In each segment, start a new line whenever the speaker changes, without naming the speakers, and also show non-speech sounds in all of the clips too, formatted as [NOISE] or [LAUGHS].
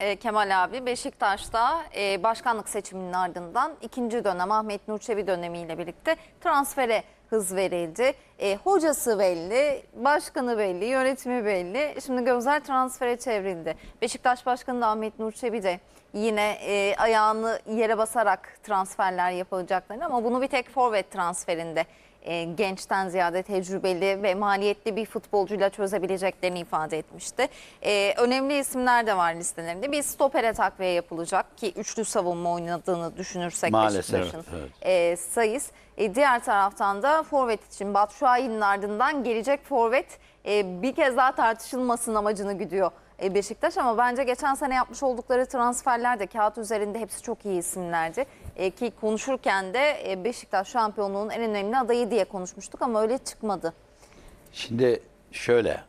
E, Kemal abi Beşiktaş'ta e, başkanlık seçiminin ardından ikinci dönem Ahmet Nur Çebi dönemiyle birlikte transfere hız verildi. E, hocası belli, başkanı belli, yönetimi belli. Şimdi gözler transfere çevrildi. Beşiktaş Başkanı da Ahmet Nur Çebi de yine e, ayağını yere basarak transferler yapılacaklarını ama bunu bir tek forvet transferinde e, gençten ziyade tecrübeli ve maliyetli bir futbolcuyla çözebileceklerini ifade etmişti. E, önemli isimler de var listelerinde. Bir stopere takviye yapılacak ki üçlü savunma oynadığını düşünürsek
Maalesef,
Beşiktaş'ın
evet,
e, sayıs. E, diğer taraftan da forvet için Batshuayi'nin ardından gelecek forvet e, bir kez daha tartışılmasın amacını güdüyor Beşiktaş ama bence geçen sene yapmış oldukları transferler de kağıt üzerinde hepsi çok iyi isimlerdi. E, ki konuşurken de e, Beşiktaş şampiyonluğun en önemli adayı diye konuşmuştuk ama öyle çıkmadı.
Şimdi şöyle.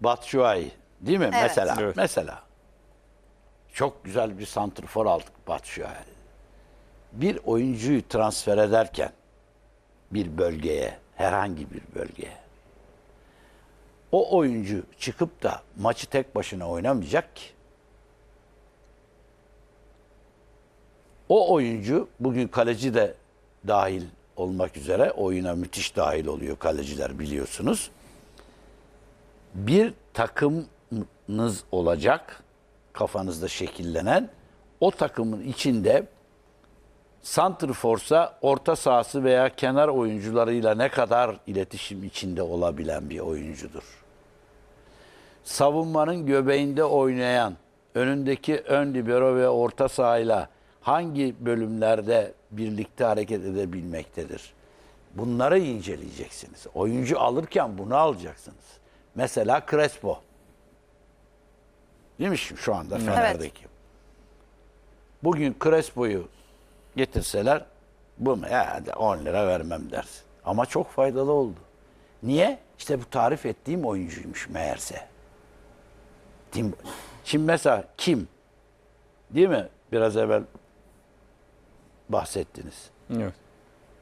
Batshuayi değil mi?
Evet.
Mesela.
Evet.
Mesela. Çok güzel bir santrfor aldık Batshuayi. Bir oyuncuyu transfer ederken bir bölgeye, herhangi bir bölgeye o oyuncu çıkıp da maçı tek başına oynamayacak ki. O oyuncu bugün kaleci de dahil olmak üzere oyuna müthiş dahil oluyor kaleciler biliyorsunuz. Bir takımınız olacak kafanızda şekillenen o takımın içinde Santrforsa orta sahası veya kenar oyuncularıyla ne kadar iletişim içinde olabilen bir oyuncudur. Savunmanın göbeğinde oynayan, önündeki ön libero ve orta sahayla hangi bölümlerde birlikte hareket edebilmektedir? Bunları inceleyeceksiniz. Oyuncu alırken bunu alacaksınız. Mesela Crespo. Değil mi şu anda Fener'deki? Bugün Crespo'yu getirseler bu mu? Ya hadi 10 lira vermem dersin. Ama çok faydalı oldu. Niye? İşte bu tarif ettiğim oyuncuymuş meğerse. Tim- Şimdi mesela kim? Değil mi? Biraz evvel bahsettiniz.
Evet.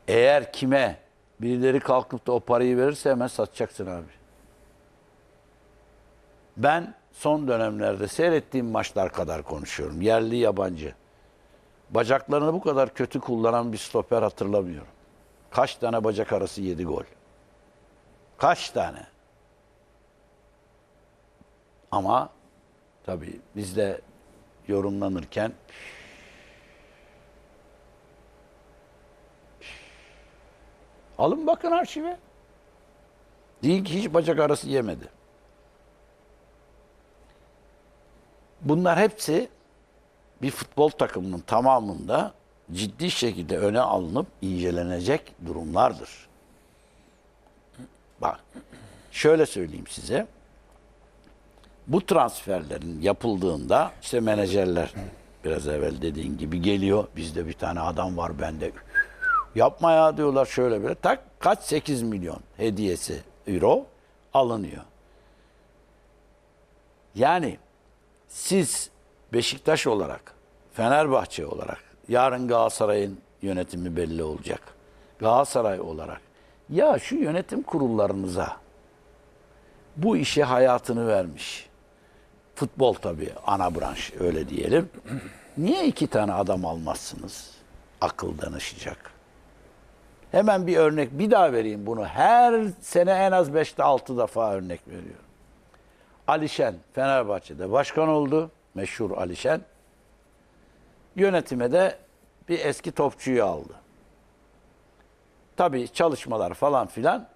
Eğer kime birileri kalkıp da o parayı verirse hemen satacaksın abi. Ben son dönemlerde seyrettiğim maçlar kadar konuşuyorum. Yerli yabancı. Bacaklarını bu kadar kötü kullanan bir stoper hatırlamıyorum. Kaç tane bacak arası yedi gol? Kaç tane? Ama tabii bizde yorumlanırken alın bakın arşive. Değil ki hiç bacak arası yemedi. Bunlar hepsi bir futbol takımının tamamında ciddi şekilde öne alınıp incelenecek durumlardır. Bak şöyle söyleyeyim size. Bu transferlerin yapıldığında işte menajerler biraz evvel dediğin gibi geliyor. Bizde bir tane adam var bende. Yapma ya diyorlar şöyle böyle. Tak kaç 8 milyon hediyesi euro alınıyor. Yani siz Beşiktaş olarak, Fenerbahçe olarak, yarın Galatasaray'ın yönetimi belli olacak. Galatasaray olarak ya şu yönetim kurullarınıza bu işe hayatını vermiş. Futbol tabii ana branş öyle diyelim. Niye iki tane adam almazsınız? Akıl danışacak. Hemen bir örnek bir daha vereyim bunu. Her sene en az 5'te 6 defa örnek veriyorum. Alişen Fenerbahçe'de başkan oldu. Meşhur Alişen. Yönetime de bir eski topçuyu aldı. Tabii çalışmalar falan filan.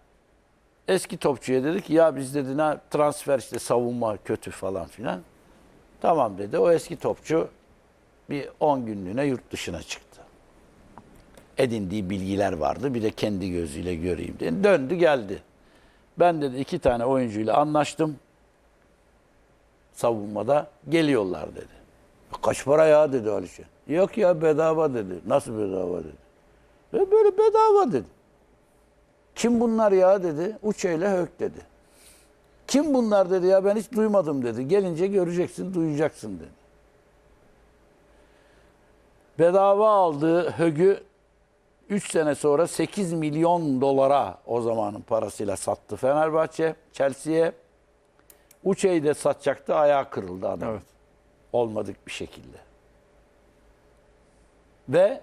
Eski topçuya dedi ki ya biz dedi ne transfer işte savunma kötü falan filan. Tamam dedi. O eski topçu bir 10 günlüğüne yurt dışına çıktı. Edindiği bilgiler vardı. Bir de kendi gözüyle göreyim dedi. Döndü geldi. Ben dedi iki tane oyuncuyla anlaştım savunmada geliyorlar dedi. Kaç para ya dedi Alişan. Yok ya bedava dedi. Nasıl bedava dedi. Ve böyle bedava dedi. Kim bunlar ya dedi. Uçeyle hök dedi. Kim bunlar dedi ya ben hiç duymadım dedi. Gelince göreceksin duyacaksın dedi. Bedava aldığı högü 3 sene sonra 8 milyon dolara o zamanın parasıyla sattı Fenerbahçe Chelsea'ye. Uçe'yi de satacaktı ayağı kırıldı adam.
Evet.
olmadık bir şekilde. Ve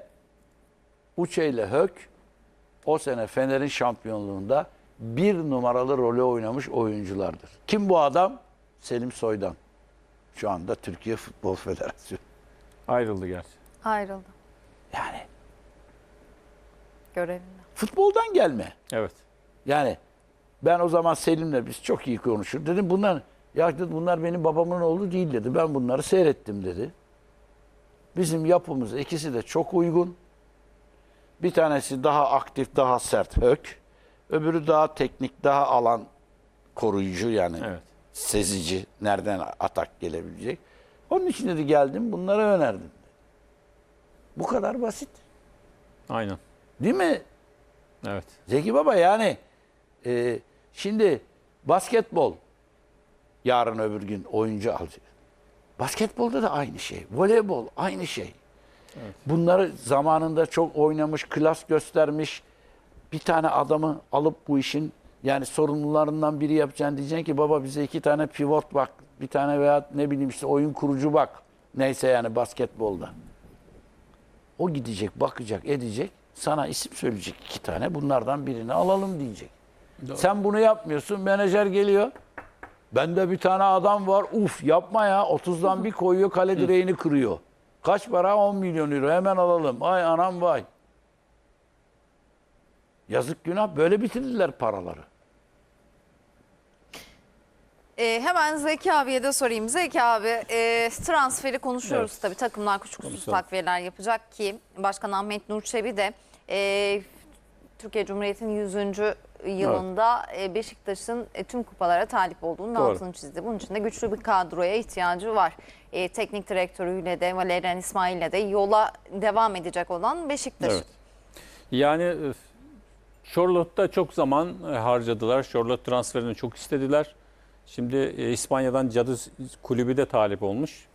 Uçe ile Hök o sene Fener'in şampiyonluğunda bir numaralı rolü oynamış oyunculardır. Kim bu adam? Selim Soydan. Şu anda Türkiye Futbol Federasyonu.
Ayrıldı gerçi.
Ayrıldı
Yani
görevinden.
futboldan gelme.
Evet.
Yani ben o zaman Selim'le biz çok iyi konuşur. Dedim bunlar ya dedi, bunlar benim babamın oğlu değil dedi. Ben bunları seyrettim dedi. Bizim yapımız ikisi de çok uygun. Bir tanesi daha aktif, daha sert hök. Öbürü daha teknik, daha alan koruyucu yani
Evet.
sezici. Nereden atak gelebilecek. Onun için dedi geldim bunlara önerdim. Bu kadar basit.
Aynen.
Değil mi
Evet.
Zeki Baba yani e, şimdi basketbol yarın öbür gün oyuncu alacak. Basketbolda da aynı şey. Voleybol aynı şey. Bunları zamanında çok oynamış, klas göstermiş bir tane adamı alıp bu işin yani sorumlularından biri yapacaksın diyeceksin ki baba bize iki tane pivot bak, bir tane veya ne bileyim işte oyun kurucu bak. Neyse yani basketbolda. O gidecek, bakacak, edecek. Sana isim söyleyecek iki tane. Bunlardan birini alalım diyecek. Sen bunu yapmıyorsun. Menajer geliyor. Bende bir tane adam var. Uf yapma ya. 30'dan bir koyuyor kale direğini kırıyor. Kaç para? 10 milyon euro. Hemen alalım. Ay anam vay. Yazık günah. Böyle bitirdiler paraları.
Ee, hemen Zeki abiye de sorayım. Zeki abi e, transferi konuşuyoruz
Evet.
tabii. Takımlar kuşkusuz
Konuşalım.
takviyeler yapacak ki Başkan Ahmet Nur Çebi de e, Türkiye Cumhuriyeti'nin 100. yılında e, Beşiktaş'ın e, tüm kupalara talip olduğunun
Doğru.
altını çizdi. Bunun için de güçlü bir kadroya ihtiyacı var. E, teknik direktörüyle de Valerian İsmail'le de yola devam edecek olan Beşiktaş.
Evet. Yani e, Charlotte'da çok zaman e, harcadılar. Charlotte transferini çok istediler. Şimdi e, İspanya'dan Cadı Kulübü de talip olmuş.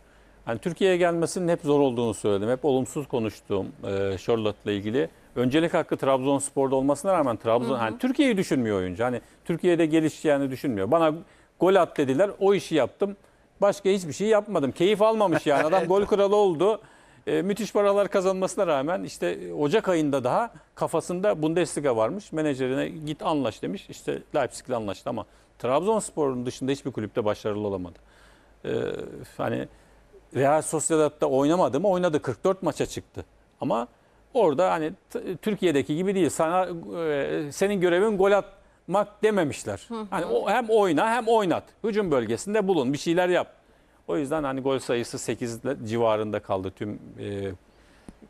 Yani Türkiye'ye gelmesinin hep zor olduğunu söyledim. Hep olumsuz konuştuğum e, Charlotte'la ilgili. Öncelik hakkı Trabzonspor'da olmasına rağmen Trabzon hani Türkiye'yi düşünmüyor oyuncu. Hani Türkiye'de gelişeceğini düşünmüyor. Bana gol at dediler. O işi yaptım. Başka hiçbir şey yapmadım. Keyif almamış yani. Adam [LAUGHS] gol kralı oldu. E, müthiş paralar kazanmasına rağmen işte Ocak ayında daha kafasında Bundesliga varmış. Menajerine git anlaş demiş. İşte Leipzig'le anlaştı ama Trabzonspor'un dışında hiçbir kulüpte başarılı olamadı. E, hani Real Sociedad'da oynamadı mı? Oynadı. 44 maça çıktı. Ama orada hani Türkiye'deki gibi değil. Sana e, senin görevin gol atmak dememişler. Hani o, hem oyna hem oynat. Hücum bölgesinde bulun. Bir şeyler yap. O yüzden hani gol sayısı 8 civarında kaldı tüm e,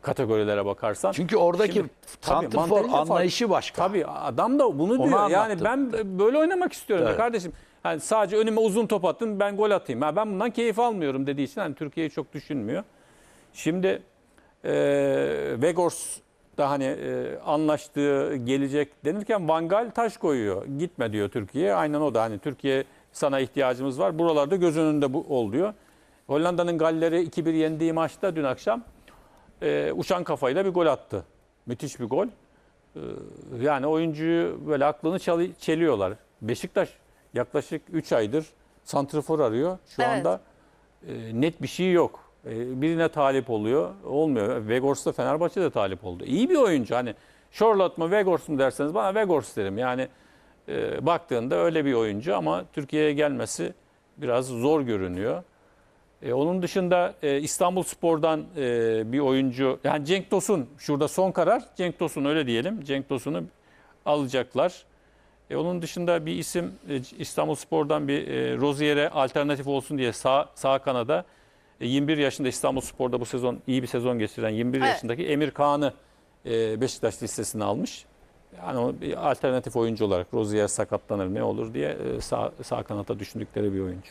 kategorilere bakarsan.
Çünkü oradaki
Şimdi- Tabii,
santrfor
mantalite farklı.
anlayışı başka.
Tabii adam da bunu
Onu
diyor. Yani
anlattı.
ben böyle oynamak istiyorum
Evet.
kardeşim. Yani sadece önüme uzun top attın ben gol atayım. Ha, ben bundan keyif almıyorum dediği için hani Türkiye'yi çok düşünmüyor. Şimdi e, Vegors da hani e, anlaştığı gelecek denirken Van Gaal taş koyuyor. Gitme diyor Türkiye'ye. Aynen o da hani Türkiye sana ihtiyacımız var. Buralarda göz önünde bu ol diyor. Hollanda'nın Galler'i 2-1 yendiği maçta dün akşam e, uçan kafayla bir gol attı. Müthiş bir gol. E, yani oyuncuyu böyle aklını çalı- çeliyorlar. Beşiktaş yaklaşık 3 aydır santrfor arıyor. Şu
Evet.
anda e, net bir şey yok. E, birine talip oluyor. Olmuyor. Vegors da Fenerbahçe'de talip oldu. İyi bir oyuncu. Hani Charlotte mu Vegors mu derseniz bana Vegors derim. Yani e, baktığında öyle bir oyuncu ama Türkiye'ye gelmesi biraz zor görünüyor. E, onun dışında e, İstanbul Spor'dan e, bir oyuncu yani Cenk Tosun şurada son karar Cenk Tosun öyle diyelim. Cenk Tosun'u alacaklar. E, onun dışında bir isim e, İstanbul Spor'dan bir e, Rozier'e alternatif olsun diye sağ, sağ kanada e, 21 yaşında İstanbul Spor'da bu sezon iyi bir sezon geçiren 21
Evet.
yaşındaki Emir Kaan'ı e, Beşiktaş listesine almış. Yani bir alternatif oyuncu olarak Rozier sakatlanır ne olur diye e, sağ, sağ kanata düşündükleri bir oyuncu.